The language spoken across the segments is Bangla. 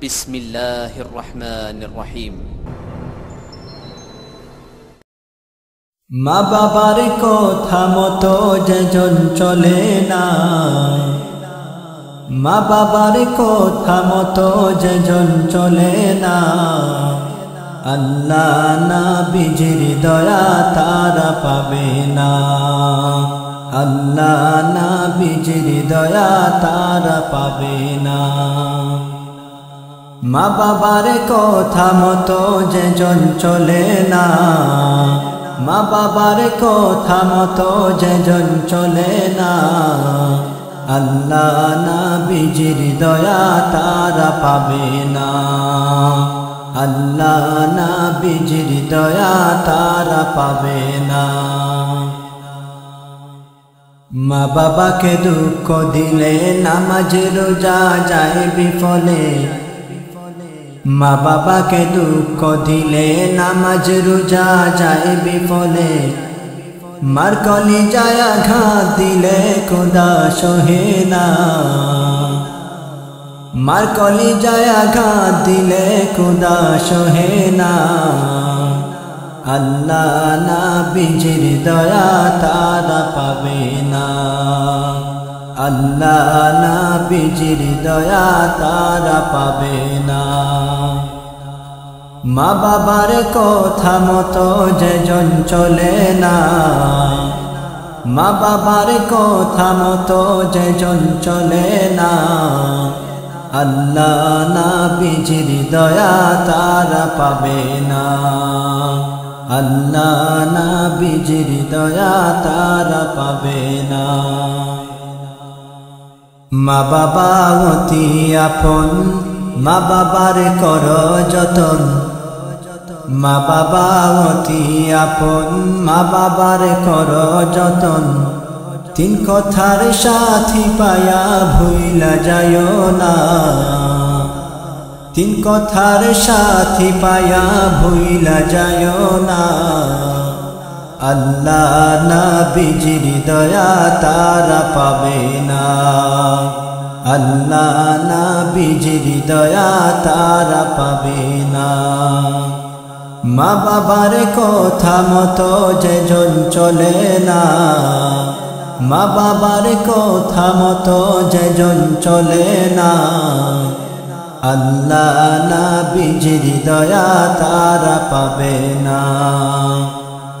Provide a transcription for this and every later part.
বিসমিল্লাহির রহমানির রহিম। মা বাবার কথা মতো যেজন চলে না মা বাবার কথা মতো যেজন চলে না আল্লাহ না বিজির দয়া তারা পাবে না। আল্লাহ না বিজির দয়া তারা পাবে না। মা বাবার কথা মতো যেজন চলে না। মা বাবার কথা মতো যেজন চলে না। আল্লাহ না বিজির দয়া তারা পাবে না। আল্লাহ না বিজির দয়া তারা পাবে না। মা বাবাকে দুঃখ দিলে নামাজ রোজা যায় বিফলে। মা বাবাকে দুঃখ দিলে নামাজ রোজা যায় বিফলে। মার কলি যায় ঘাত দিলে খোদা সহে না। মার কলি যায় ঘাত দিলে খোদা সহে না। আল্লাহ না বিজির দয়া তারা আল্লাহ না বিজির দয়া তারা পাবে না। মা বাবার কথা মতো যেজন চলে না। মা বাবার কথা মতো যেজন চলে না। আল্লাহ না বিজির দয়া তারা পাবে না। আল্লাহ না বিজির দয়া তারা পাবে না। মা বাবা অতি আপন, মা বাবার কর যতন। মা বাবা অতি আপন, মা বাবার কর যতন। তিন কথার সাথী পায়া ভুইলা যায় না। তিন কথার সাথী পায়া ভুইলা যায় না। আল্লাহ না বিজির দয়া তারা পাবে না। আল্লাহ না বিজির দয়া তারা পাবে না। মা বাবার কথা মতো যেজন চলে না। মা বাবার কথা মতো যেজন চলে না। আল্লাহ না বিজির দয়া তারা পাবে না।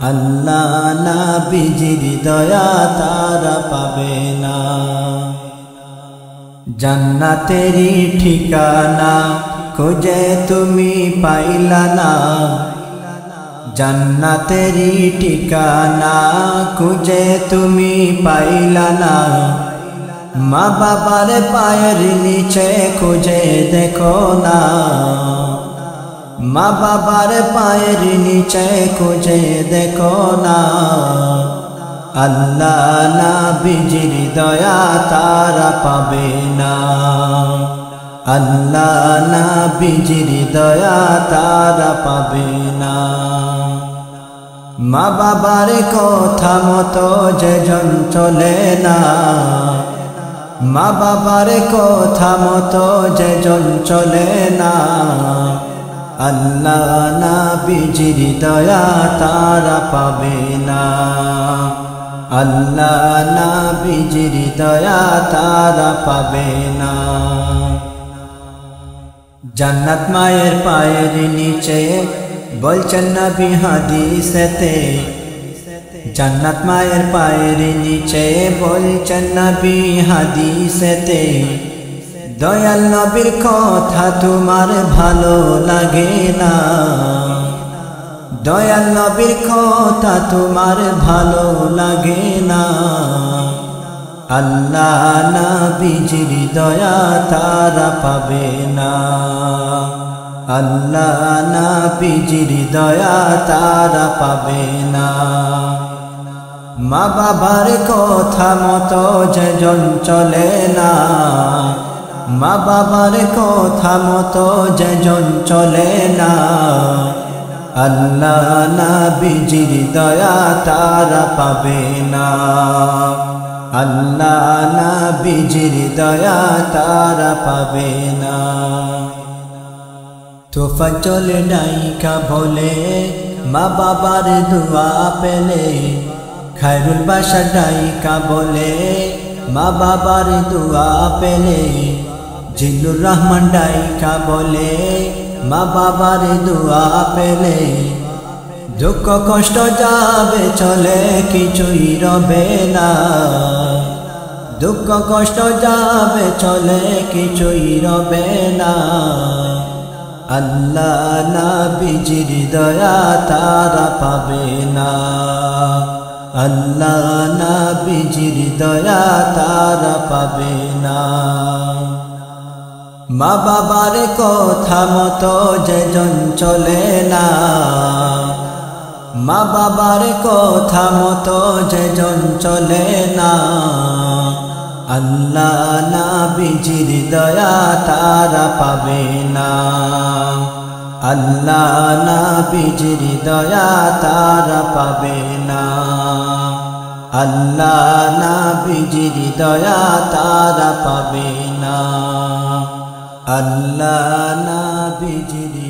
আল্লাহ না বিজির দয়া তারা পাবে না। জান্নাতেরি ঠিকানা খুঁজে তুমি পাইলা না। জান্নাতেরি ঠিকানা খুঁজে তুমি পাইলা না। মা বাবার পায়ের নিচে খুঁজে দেখো না। মা বাবার পায়ের নিচে খুঁজে দেখো না। আল্লাহ না বিজির দয়া তারা পাবে না। আল্লাহ না বিজির দয়া তারা পাবে না। মা বাবার কথা মতো যেজন চলে না। মা বাবার কথা মতো যেজন চলে না। আল্লাহ না বিজির দয়া তারা পাবে না। আল্লাহ না বিজির দয়া তারা পাবে না। জান্নাত মায়ের পায়ের নিচে বলছেন নবী হাদিসেতে। জান্নাত মায়ের পায়ের নিচে বলছেন নবী হাদিসেতে। দয়াল নবীর কথা তোমার ভালো লাগে না। দয়াল নবীর কথা তোমার ভালো লাগে না। আল্লাহ না বিজির দয়া তারা পাবে না। আল্লাহ না বিজির দয়া তারা পাবে না। মা বাবার কথা মতো যেজন চলে না। মা বাবার কথা মতো যেজন চলে না। আল্লাহ না বিজির দয়া তারা পাবে না। আল্লাহ না বিজির দয়া তারা পাবে না। তোফা চলে ডাইকা বলে, মা বাবার দোয়া পেলে। খায়রুল বাসা ডাইকা বলে, মা বাবার দোয়া পেলে। জিল্লুর রহমান ডাইকা বলে, মা বাবার দোয়া পেলে। দুঃখ কষ্ট যাবে, চলে কিছুই রবে না। দুঃখ কষ্ট যাবে, চলে কিছুই রবে না। আল্লাহ না বিজির দয়া তারা পাবে না। আল্লাহ না বিজির দয়া তারা পাবে না। মা বাবার কথা মতো যেজন চলে না। মা বাবার কথা মতো যেজন চলে না। আল্লাহ না বিজির দয়া তারা পাবে না। আল্লাহ না বিজির দয়া তারা পাবে না। আল্লাহ না বিজির দয়া তারা পাবে না। আল্লাহ না বিজির